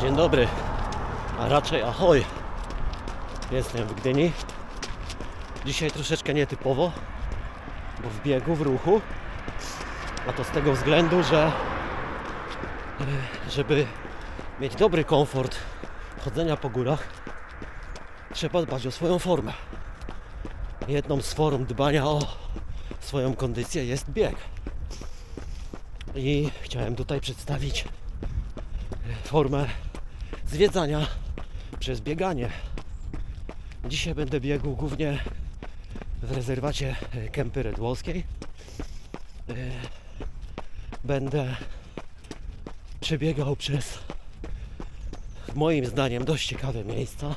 Dzień dobry, a raczej ahoj. Jestem w Gdyni. Dzisiaj troszeczkę nietypowo, bo w biegu, w ruchu. A to z tego względu, że e, żeby mieć dobry komfort chodzenia po górach, trzeba dbać o swoją formę. Jedną z form dbania o swoją kondycję jest bieg. I chciałem tutaj przedstawić formę zwiedzania przez bieganie. Dzisiaj będę biegł głównie w rezerwacie Kępy Redłowskiej. E, Będę przebiegał przez moim zdaniem dość ciekawe miejsca,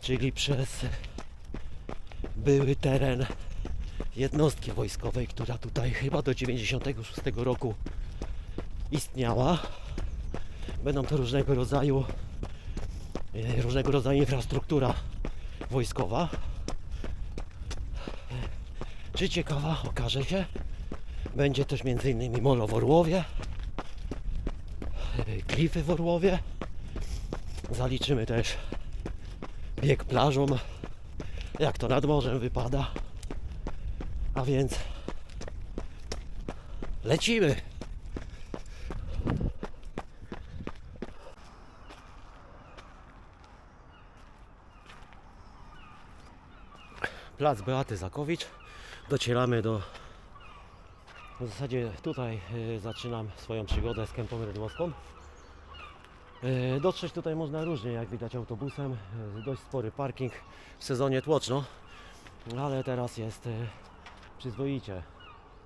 czyli przez były teren jednostki wojskowej, która tutaj chyba do 96 roku istniała. Będą to różnego rodzaju e, różnego rodzaju infrastruktura wojskowa. Czy ciekawa okaże się. Będzie też m.in. molo w Orłowie, e, klify w Orłowie. Zaliczymy też bieg plażą, jak to nad morzem wypada. A więc lecimy. Plac Beaty Zakowicz. Docieramy do. W zasadzie tutaj y, zaczynam swoją przygodę z kępą rydłowską. Y, Dotrzeć tutaj można różnie, jak widać autobusem. Y, Dość spory parking w sezonie tłoczno, ale teraz jest przyzwoicie.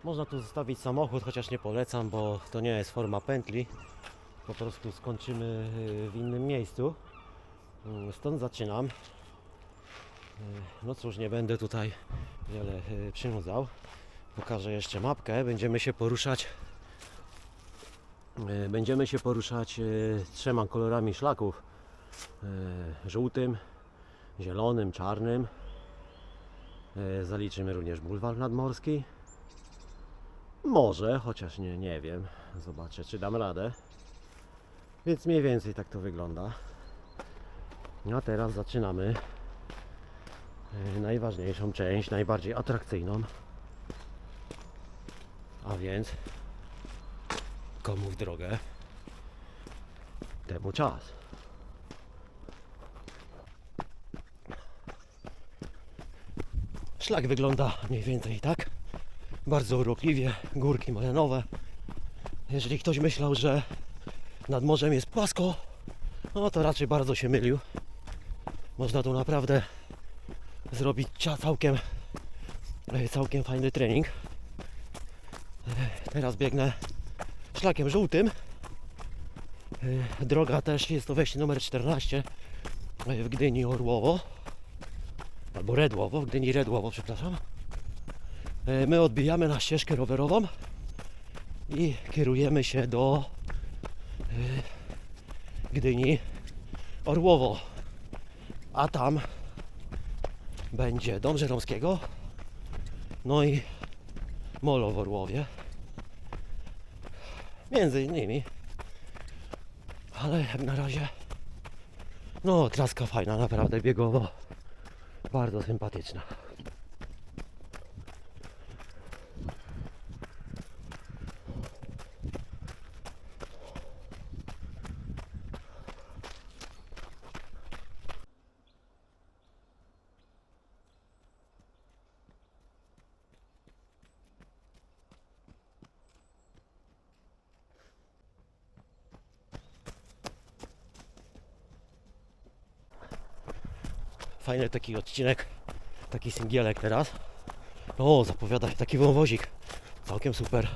Można tu zostawić samochód, chociaż nie polecam, bo to nie jest forma pętli. Po prostu skończymy w innym miejscu. Mm, Stąd zaczynam. No cóż, nie będę tutaj wiele y, przynudzał. Pokażę jeszcze mapkę. Będziemy się poruszać. y, Będziemy się poruszać y, trzema kolorami szlaków. Żółtym, zielonym, czarnym. Zaliczymy również bulwar nadmorski. Może, chociaż nie, nie wiem. Zobaczę, czy dam radę. Więc mniej więcej tak to wygląda. A teraz zaczynamy e, najważniejszą część, najbardziej atrakcyjną. A więc komu w drogę, temu czas. Szlak wygląda mniej więcej tak. Bardzo urokliwie, górki morenowe. Jeżeli ktoś myślał, że nad morzem jest płasko, no to raczej bardzo się mylił. Można tu naprawdę zrobić całkiem, e, całkiem fajny trening. E, Teraz biegnę szlakiem żółtym. E, Droga też jest to wejście numer 14 e, w Gdyni Orłowo. Albo Redłowo, w Gdyni Redłowo, przepraszam. My odbijamy na ścieżkę rowerową i kierujemy się do Gdyni Orłowo. A tam będzie Dom Żeromskiego, no i Molo w Orłowie. Między innymi. Ale jak na razie, no traska fajna, naprawdę biegowo. Bardzo sympatyczna. Fajny taki odcinek, taki singielek teraz. O, zapowiada się taki wąwozik. Całkiem super.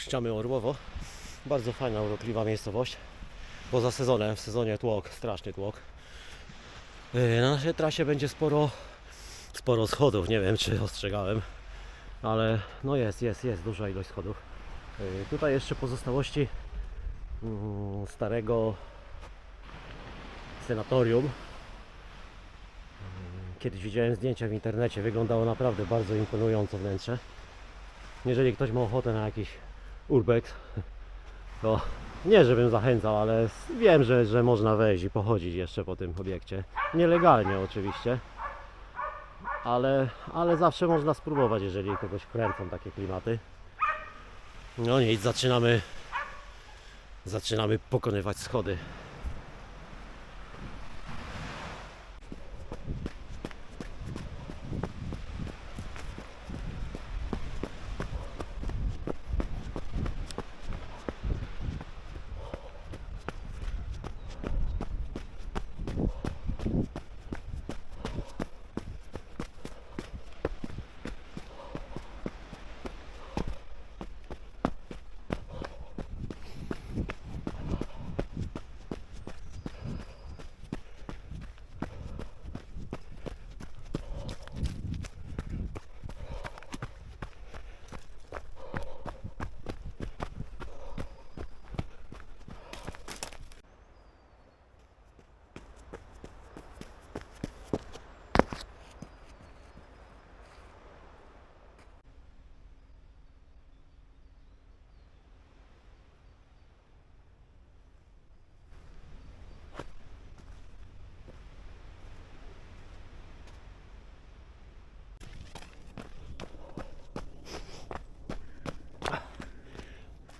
Puszczamy Orłowo. Bardzo fajna, urokliwa miejscowość. Poza sezonem, w sezonie tłok, straszny tłok. Yy, Na naszej trasie będzie sporo, sporo schodów. Nie wiem, czy ostrzegałem, ale no jest, jest, jest duża ilość schodów. Yy, Tutaj jeszcze pozostałości mm, starego senatorium. Yy, Kiedyś widziałem zdjęcia w internecie, wyglądało naprawdę bardzo imponująco wnętrze. Jeżeli ktoś ma ochotę na jakiś urbex, to nie żebym zachęcał, ale wiem, że, że można wejść i pochodzić jeszcze po tym obiekcie. Nielegalnie oczywiście, ale, ale zawsze można spróbować, jeżeli kogoś kręcą takie klimaty. No nic, zaczynamy zaczynamy pokonywać schody.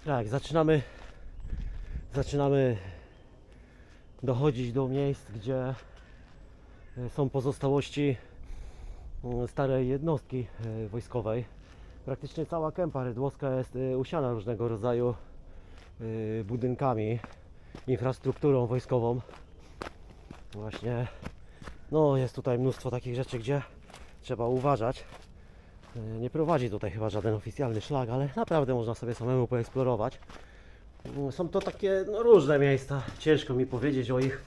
Tak, zaczynamy zaczynamy dochodzić do miejsc, gdzie e, są pozostałości mm, starej jednostki e, wojskowej. Praktycznie cała kępa rydłowska jest e, usiana różnego rodzaju budynkami, infrastrukturą wojskową. Właśnie, no jest tutaj mnóstwo takich rzeczy, gdzie trzeba uważać. E, Nie prowadzi tutaj chyba żaden oficjalny szlak, ale naprawdę można sobie samemu poeksplorować. Mm, Są to takie no, różne miejsca. Ciężko mi powiedzieć o ich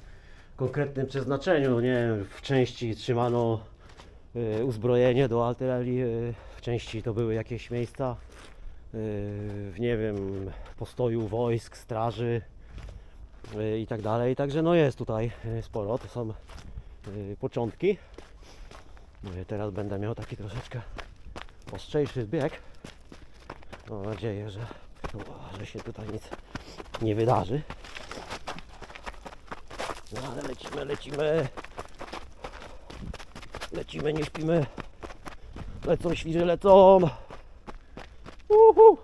konkretnym przeznaczeniu. Nie wiem, w części trzymano y, uzbrojenie do artylerii, y, w części to były jakieś miejsca y, nie wiem, postoju wojsk, straży y, i tak dalej. Także no jest tutaj sporo. To są y, początki. Teraz będę miał taki troszeczkę ostrzejszy zbieg. Mam nadzieję, że, że się tutaj nic nie wydarzy. No ale lecimy, lecimy. Lecimy, nie śpimy. Lecą świry, lecą. Uhu.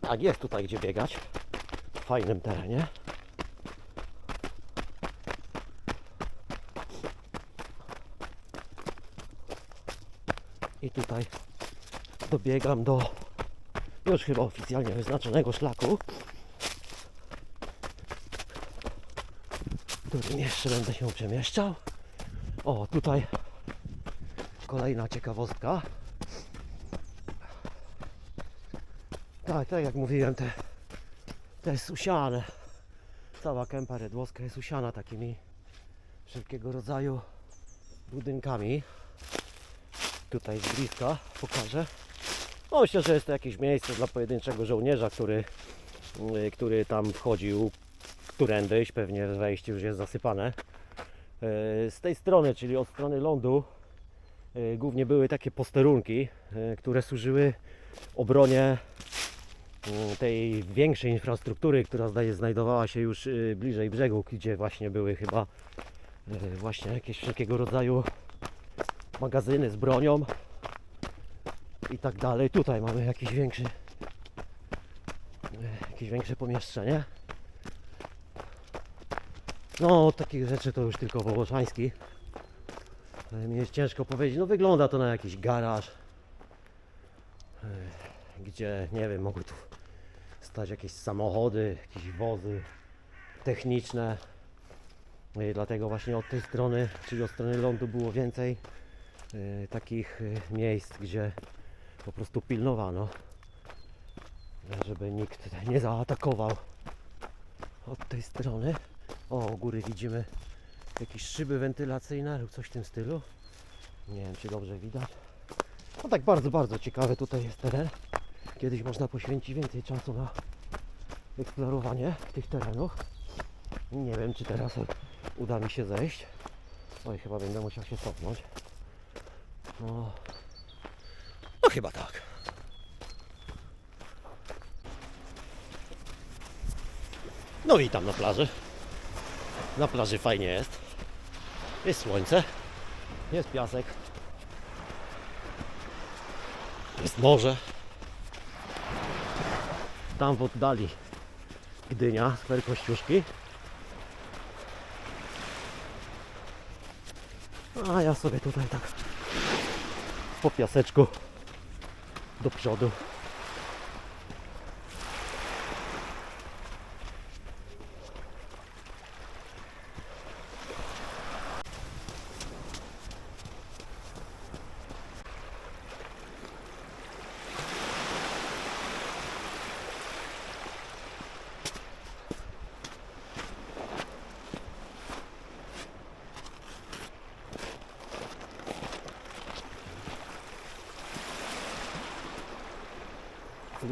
Tak, jest tutaj gdzie biegać. W fajnym terenie. I tutaj dobiegam do już chyba oficjalnie wyznaczonego szlaku, którym jeszcze będę się przemieszczał. O, tutaj kolejna ciekawostka. Tak, tak jak mówiłem, te, to jest usiane. Cała kępa redłowska jest usiana takimi wszelkiego rodzaju budynkami tutaj z bliska pokażę. No, myślę, że jest to jakieś miejsce dla pojedynczego żołnierza, który, y, który tam wchodził którędyś, pewnie wejście już jest zasypane. Y, Z tej strony, czyli od strony lądu, y, głównie były takie posterunki, y, które służyły obronie y, tej większej infrastruktury, która zdaje znajdowała się już y, bliżej brzegu, gdzie właśnie były chyba właśnie jakieś wszelkiego rodzaju magazyny z bronią i tak dalej. Tutaj mamy jakiś większy jakieś większe pomieszczenie. No, takich rzeczy to już tylko Wołoszański. Mi jest ciężko powiedzieć. No, wygląda to na jakiś garaż, e, gdzie nie wiem, mogły tu stać jakieś samochody, jakieś wozy techniczne. E, Dlatego właśnie od tej strony, czyli od strony lądu było więcej takich y, miejsc, gdzie po prostu pilnowano, żeby nikt nie zaatakował od tej strony. O, u góry widzimy jakieś szyby wentylacyjne lub coś w tym stylu. Nie wiem, czy dobrze widać. No tak bardzo, bardzo ciekawy tutaj jest teren. Kiedyś można poświęcić więcej czasu na eksplorowanie tych terenów. Nie wiem, czy teraz uda mi się zejść. Oj, chyba będę musiał się cofnąć. No, no chyba tak. No i tam na plaży. Na plaży fajnie jest. Jest słońce. Jest piasek. Jest morze. Tam w oddali Gdynia, skwer Kościuszki. A ja sobie tutaj tak po piaseczku do przodu.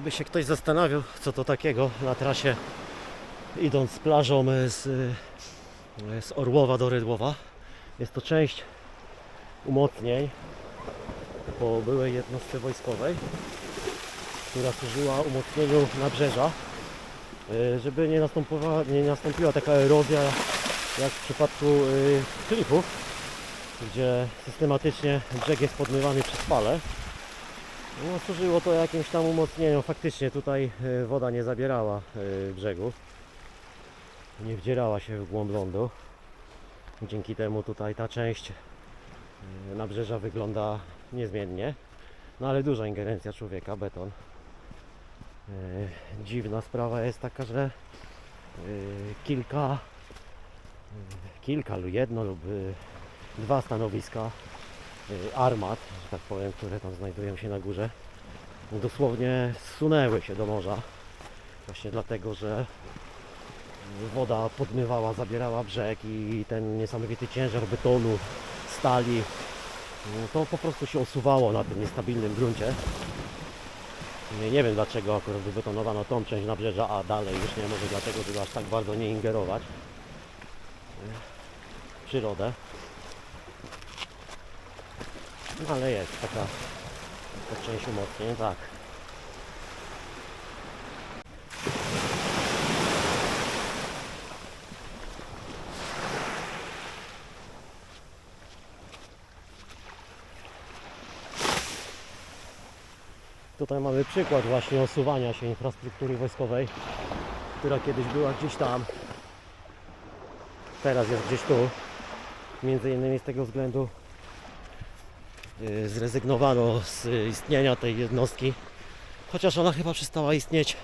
Gdyby się ktoś zastanawiał, co to takiego na trasie idąc z plażą e, z, e, z Orłowa do Rydłowa. Jest to część umocnień po byłej jednostce wojskowej, która służyła umocnieniu nabrzeża, e, żeby nie, następowała, nie nastąpiła taka erozja jak w przypadku e, klifów, gdzie systematycznie brzeg jest podmywany przez fale. No, służyło to jakimś tam umocnieniu. Faktycznie tutaj e, woda nie zabierała e, brzegu. Nie wdzierała się w głąb lądu. Dzięki temu tutaj ta część e, nabrzeża wygląda niezmiennie. No ale duża ingerencja człowieka, beton. Dziwna sprawa jest taka, że kilka, kilka lub jedno lub dwa stanowiska armat, że tak powiem, które tam znajdują się na górze, dosłownie zsunęły się do morza. Właśnie dlatego, że woda podmywała, zabierała brzeg i ten niesamowity ciężar betonu, stali, y, to po prostu się osuwało na tym niestabilnym gruncie. Nie, nie wiem dlaczego akurat wybetonowano tą część nabrzeża, a dalej już nie, może dlatego, żeby aż tak bardzo nie ingerować w przyrodę. No ale jest taka, taka część umocnień, tak. Tutaj mamy przykład właśnie osuwania się infrastruktury wojskowej, która kiedyś była gdzieś tam, teraz jest gdzieś tu. Między innymi z tego względu, zrezygnowano z istnienia tej jednostki, chociaż ona chyba przestała istnieć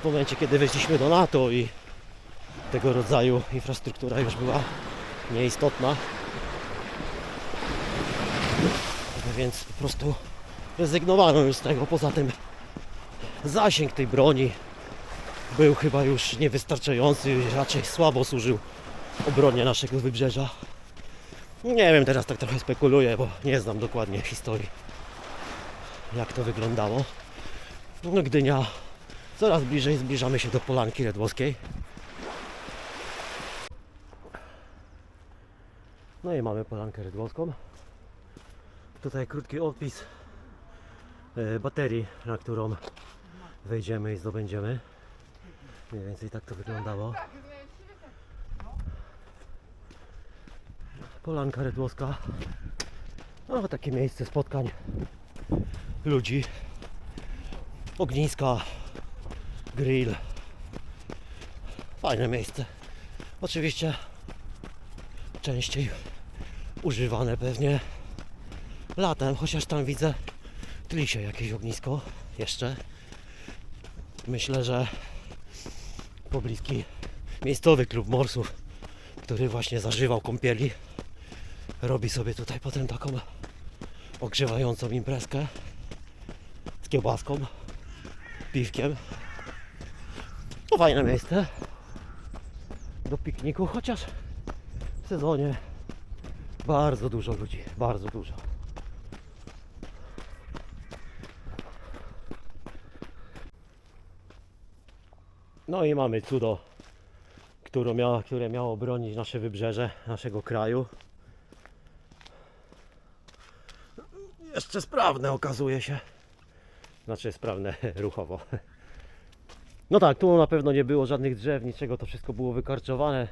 w momencie, kiedy weszliśmy do NATO i tego rodzaju infrastruktura już była nieistotna. Więc po prostu rezygnowano już z tego. Poza tym zasięg tej broni był chyba już niewystarczający, raczej słabo służył obronie naszego wybrzeża. Nie wiem, teraz tak trochę spekuluję, bo nie znam dokładnie historii, jak to wyglądało. No Gdynia coraz bliżej zbliżamy się do Polanki Redłowskiej. No i mamy Polankę Redłowską. Tutaj krótki opis e, baterii, na którą wejdziemy i zdobędziemy. Mniej więcej tak to wyglądało. Polanka Redłowska. No, takie miejsce spotkań ludzi. Ogniska, grill. Fajne miejsce. Oczywiście częściej używane pewnie latem, chociaż tam widzę tli się jakieś ognisko jeszcze. Myślę, że pobliski miejscowy klub morsów, który właśnie zażywał kąpieli, robi sobie tutaj potem taką ogrzewającą imprezkę z kiełbaską, piwkiem. To fajne miejsce do pikniku, chociaż w sezonie bardzo dużo ludzi, bardzo dużo. No i mamy cudo, które miało, które miało bronić nasze wybrzeże, naszego kraju. Jeszcze sprawne okazuje się. Znaczy sprawne ruchowo. No tak, tu na pewno nie było żadnych drzew, niczego, to wszystko było wykarczowane.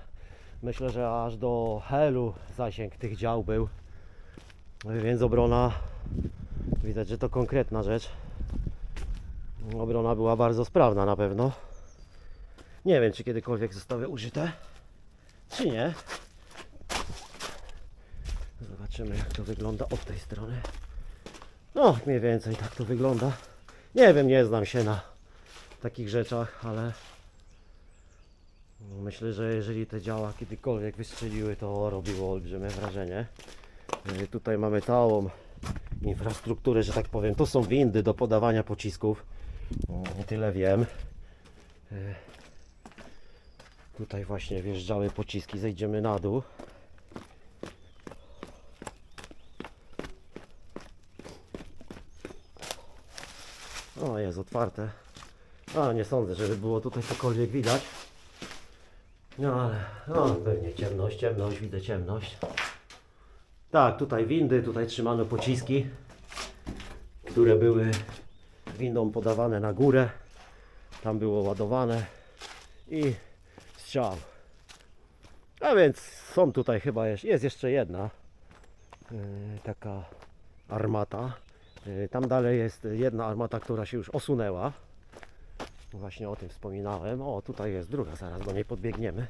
Myślę, że aż do Helu zasięg tych dział był. Więc obrona, widać, że to konkretna rzecz. Obrona była bardzo sprawna na pewno. Nie wiem, czy kiedykolwiek zostały użyte, czy nie. Zobaczymy, jak to wygląda od tej strony. No, mniej więcej tak to wygląda. Nie wiem, nie znam się na takich rzeczach, ale myślę, że jeżeli te działa kiedykolwiek wystrzeliły, to robiło olbrzymie wrażenie. Yy, Tutaj mamy całą infrastrukturę, że tak powiem. Tu są windy do podawania pocisków. Nie tyle wiem. Yy, Tutaj właśnie wjeżdżały pociski, zejdziemy na dół. O, jest otwarte. A, nie sądzę, żeby było tutaj cokolwiek widać. No ale, no pewnie ciemność, ciemność, widzę ciemność. Tak, tutaj windy, tutaj trzymano pociski, które były windą podawane na górę. Tam było ładowane i strzał. A więc są tutaj chyba jeszcze, jest jeszcze jedna yy, taka armata. Yy, tam dalej jest jedna armata, która się już osunęła. Właśnie o tym wspominałem. O, tutaj jest druga, zaraz do niej podbiegniemy.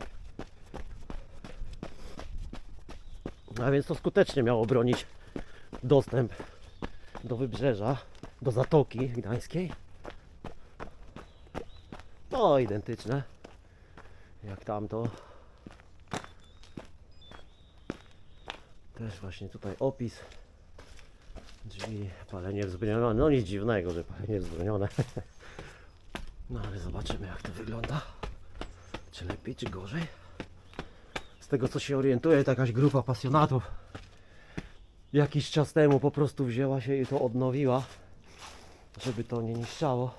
A więc to skutecznie miało bronić dostęp do wybrzeża, do Zatoki Gdańskiej. No, identyczne jak tamto. Też właśnie tutaj opis. Drzwi, palenie wzbronione. No nic dziwnego, że palenie wzbronione. No ale zobaczymy jak to wygląda. Czy lepiej, czy gorzej. Z tego co się orientuję, to jakaś grupa pasjonatów jakiś czas temu po prostu wzięła się i to odnowiła, żeby to nie niszczało.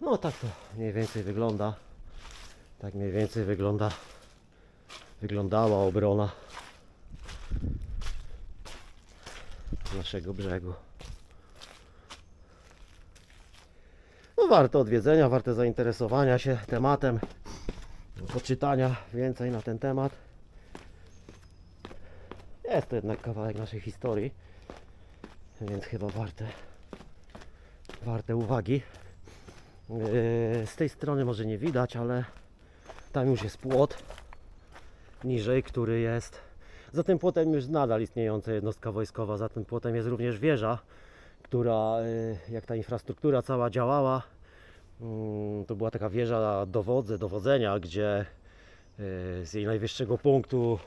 No tak to mniej więcej wygląda. Tak mniej więcej wygląda wyglądała obrona naszego brzegu. No warto odwiedzenia, warte zainteresowania się tematem, poczytania więcej na ten temat. Jest to jednak kawałek naszej historii, więc chyba warte, warte uwagi. Yy, Z tej strony może nie widać, ale tam już jest płot niżej, który jest. Za tym płotem już nadal istniejąca jednostka wojskowa. Za tym płotem jest również wieża, która, yy, jak ta infrastruktura cała działała, mm, to była taka wieża dowodze, dowodzenia, gdzie yy, z jej najwyższego punktu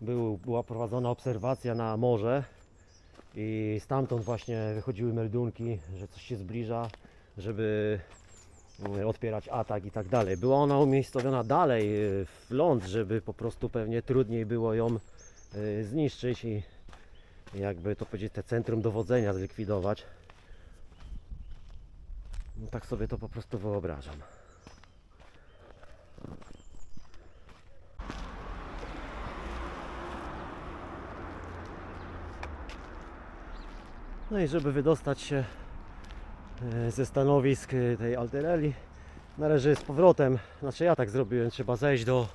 był, była prowadzona obserwacja na morze i stamtąd właśnie wychodziły meldunki, że coś się zbliża, żeby y, odpierać atak i tak dalej. Była ona umiejscowiona dalej y, w ląd, żeby po prostu pewnie trudniej było ją y, zniszczyć i jakby to powiedzieć, te centrum dowodzenia zlikwidować. No, tak sobie to po prostu wyobrażam. No i żeby wydostać się e, ze stanowisk e, tej Alterelli, należy z powrotem, znaczy ja tak zrobiłem, trzeba zejść do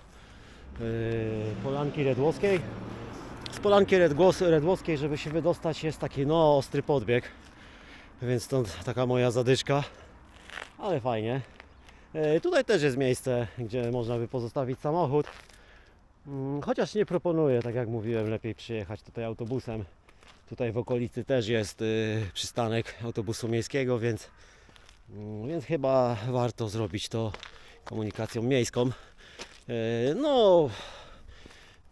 Polanki Redłowskiej. Polanki Redgłos- żeby się wydostać jest taki no ostry podbieg, więc stąd taka moja zadyczka, ale fajnie. E, Tutaj też jest miejsce, gdzie można by pozostawić samochód. Mm, Chociaż nie proponuję, tak jak mówiłem, lepiej przyjechać tutaj autobusem. Tutaj w okolicy też jest y, przystanek autobusu miejskiego, więc, mm, więc chyba warto zrobić to komunikacją miejską. Y, no,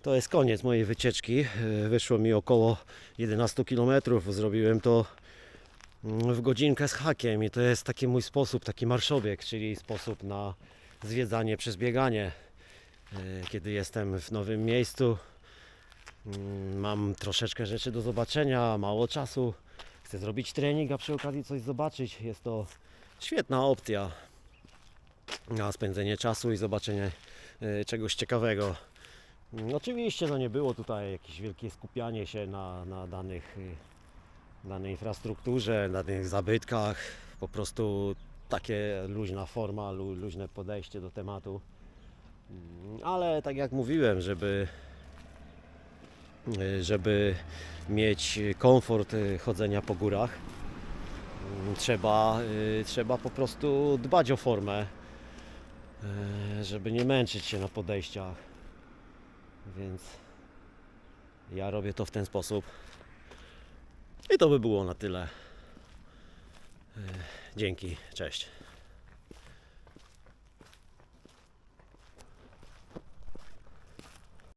To jest koniec mojej wycieczki. E, Wyszło mi około 11 km. Zrobiłem to mm, w godzinkę z hakiem i to jest taki mój sposób, taki marszobieg, czyli sposób na zwiedzanie przez bieganie. E, Kiedy jestem w nowym miejscu, mm, mam troszeczkę rzeczy do zobaczenia, mało czasu. Chcę zrobić trening, a przy okazji coś zobaczyć. Jest to świetna opcja na spędzenie czasu i zobaczenie e, czegoś ciekawego. Mm, Oczywiście no nie było tutaj jakieś wielkie skupianie się na, na danych, y, danej infrastrukturze, na danych zabytkach. Po prostu takie luźna forma, lu, luźne podejście do tematu. Mm, Ale tak jak mówiłem, żeby, y, żeby mieć komfort y, chodzenia po górach, mm, trzeba, trzeba po prostu dbać o formę, żeby nie męczyć się na podejściach. Więc ja robię to w ten sposób. I to by było na tyle. E, Dzięki, cześć.